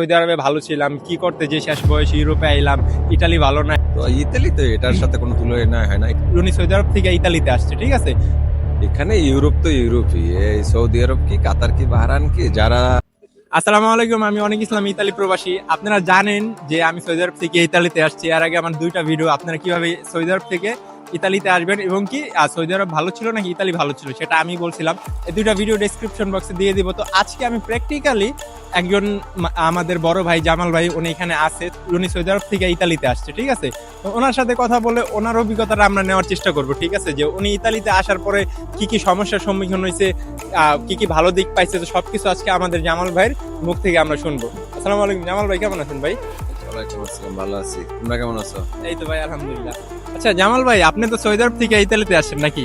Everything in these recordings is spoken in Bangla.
সৌদি আরবে ভালো ছিলাম কি করতে যে শেষ বয়সে ইউরোপে আইলাম ইতালি ভালো না। তো ইতালি তো এটার সাথে কোনো তুলনা হয় না? উনি সৌদি আরব থেকে ইতালিতে আসছে ঠিক আছে? এখানে ইউরোপ তো ইউরোপই এই সৌদি আরব কি কাতার কি বাহরান কি যারা আসসালামু আলাইকুম আমি অনেক ইসলাম ইতালি প্রবাসী। আপনারা জানেন যে আমি সৌদি আরব থেকে ইতালিতে আসছি। এর আগে আমার দুইটা ভিডিও আপনারা কীভাবে সৌদি আরব থেকে ইতালিতে আসবেন এবং কি সৌদি আরব ভালো ছিল নাকি ইতালি ভালো ছিল সেটা আমি বলছিলাম। এই দুইটা ভিডিও ডেসক্রিপশন বক্সে দিয়ে দিব। তো আজকে আমি প্র্যাকটিক্যালি একজন আমাদের বড় ভাই জামাল ভাই উনি এখানে আছে উনি সৌদি আরব থেকে ইতালিতে আসছে ঠিক আছে? তো ওনার সাথে কথা বলে ওনার অভিজ্ঞতাটা আমরা নেওয়ার চেষ্টা করব ঠিক আছে? যে উনি ইতালিতে আসার পরে কি কি সমস্যার সম্মুখীন হয়েছে কি কি ভালো দিক পাইছে তো সবকিছু আজকে আমাদের জামাল ভাইয়ের মুখ থেকে আমরা শুনব। আসসালামু আলাইকুম জামাল ভাই কেমন আছেন ভাই? আসসালাম ভালো আছি। তোমরা কেমন আছো? এই তো ভাই আলহামদুলিল্লাহ। আচ্ছা জামাল ভাই আপনি তো সৌদি আরব থেকে ইতালিতে আসেন নাকি?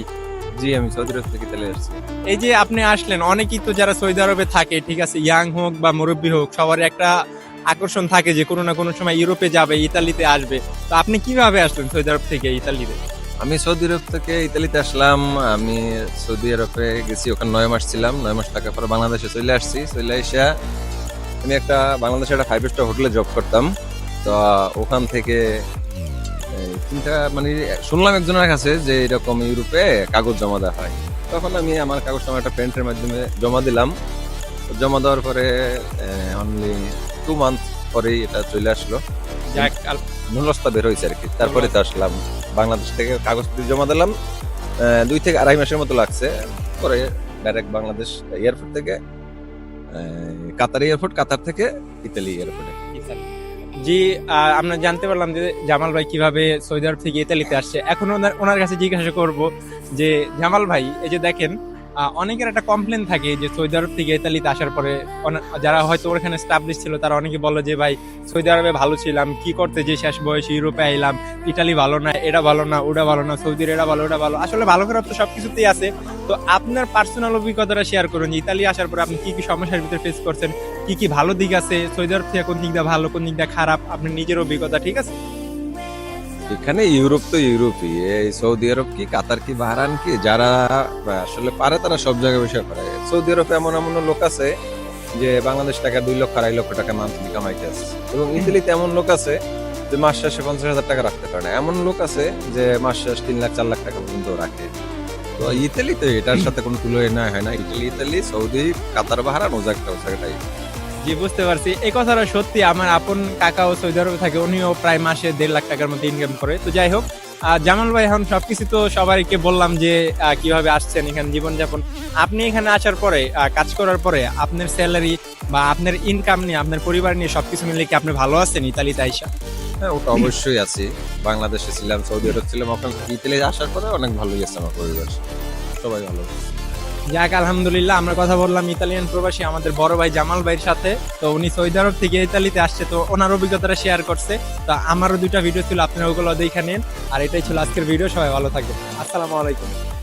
জি আমি সৌদি আরব থেকে ইতালি আসছি। এই যে আপনি আসলেন অনেকেই তো যারা সৌদি আরবে থাকে ঠিক আছে ইয়াং হোক বা মুরব্বী হোক সবার একটা আকর্ষণ থাকে যে কোনো না কোনো সময় ইউরোপে যাবে ইতালিতে আসবে। তো আপনি কীভাবে আসলেন সৌদি আরব থেকে ইতালিতে? আমি সৌদি আরব থেকে ইতালিতে আসলাম আমি সৌদি আরবে গেছি ওখানে নয় মাস ছিলাম নয় মাস থাকার পর বাংলাদেশে চলে আসছি চলে এসে আমি একটা বাংলাদেশে একটা ফাইভ স্টার হোটেলে জব করতাম। তো ওখান থেকে চিন্তা মানে শুনলাম একজনের কাছে যে এরকম ইউরোপে কাগজ জমা দেওয়া হয়। তখন আমি আমার কাগজটা আমার একটা প্রিন্টের মাধ্যমে জমা দিলাম। জমা দেওয়ার পরে অনলি টু মান্থ পরেই এটা চলে আসলো। নুলস্তা বের হয়েছে আর কি তারপরে তো আসলাম। বাংলাদেশ থেকে কাগজপত্র জমা দিলাম। দুই থেকে আড়াই মাসের মতো লাগছে। পরে ডাইরেক্ট বাংলাদেশ এয়ারপোর্ট থেকে কাতার এয়ারপোর্ট কাতার থেকে ইতালি এয়ারপোর্টে ইতালি। জি আমরা জানতে পারলাম যে জামাল ভাই কীভাবে সৌদি আরব থেকে ইতালিতে আসছে। এখন ওনার ওনার কাছে জিজ্ঞাসা করব যে, জামাল ভাই, এই যে দেখেন অনেকের একটা কমপ্লেন থাকে যে সৌদি আরব থেকে ইতালিতে আসার পরে যারা হয়তো ওখানে স্টাবলিশ ছিল, তারা অনেকে বলে যে, ভাই, সৌদি আরবে ভালো ছিলাম, কি করতে যে শেষ বয়সে ইউরোপে আইলাম, ইতালি ভালো না, এটা ভালো না, ওটা ভালো না, সৌদির এটা ভালো, ওটা ভালো। আসলে ভালো খারাপ তো সবকিছুতেই আছে। তো আপনার পার্সোনাল অভিজ্ঞতাটা শেয়ার করুন যে, ইতালি আসার পরে আপনি কি কি সমস্যার ভিতরে ফেস করছেন, কি কি ভালো দিক আছে, সৌদি আরব থেকে কোন দিকটা ভালো, কোন দিকটা খারাপ, আপনার নিজের অভিজ্ঞতা, ঠিক আছে? এখানে ইউরোপ তো ইউরোপই। এই সৌদি আরব কি কাতার কি বাহরান কি যারা আসলে পারে তারা সব জায়গায় বসে পারে। সৌদি আরবে এমন এমন লোক আছে যে বাংলাদেশ টাকা দুই লক্ষ আড়াই লক্ষ টাকা মান্থলি কামাইতে আছে। এবং ইতালিতে এমন লোক আছে যে মাস শেষে পঞ্চাশ হাজার টাকা রাখতে পারে না। এমন লোক আছে যে মাস শেষ তিন লাখ চার লাখ টাকা পর্যন্ত রাখে। তো ইতালি তো এটার সাথে কোনো তুলনা হয় না। Italy Italy Saudi Qatar Bahrain ও জায়গাটা ও জায়গাটাই জি, বুঝতে পারছি। এই কথাটা সত্যি, আমার আপন কাকাও সৌদি আরবে থাকে, উনিও প্রায় মাসে দেড় লাখ টাকার মতো ইনকাম করে। তো যাই হোক জামাল ভাই, এখন সবকিছু তো সবাইকে বললাম যে কীভাবে আসছেন এখানে জীবনযাপন। আপনি এখানে আসার পরে কাজ করার পরে আপনার স্যালারি বা আপনার ইনকাম নিয়ে, আপনার পরিবার নিয়ে সবকিছু মিলে কি আপনি ভালো আছেন ইতালিতে আইসা? হ্যাঁ ওটা অবশ্যই আছি। বাংলাদেশে ছিলাম সৌদি আরব ছিলাম, ওখান ইতালি আসার পরে অনেক ভালোই আছে আমার পরিবার। সবাই ভালো আছে। যাক, আলহামদুলিল্লাহ, আমরা কথা বললাম ইতালিয়ান প্রবাসী আমাদের বড় ভাই জামাল ভাইয়ের সাথে। তো উনি সৌদি আরব থেকে ইতালিতে আসছে, তো ওনার অভিজ্ঞতাটা শেয়ার করছে। তো আমারও দুটা ভিডিও ছিল, আপনারা ওগুলো দেখে নেন। আর এটাই ছিল আজকের ভিডিও সবাই ভালো থাকবেন। আসসালামু আলাইকুম।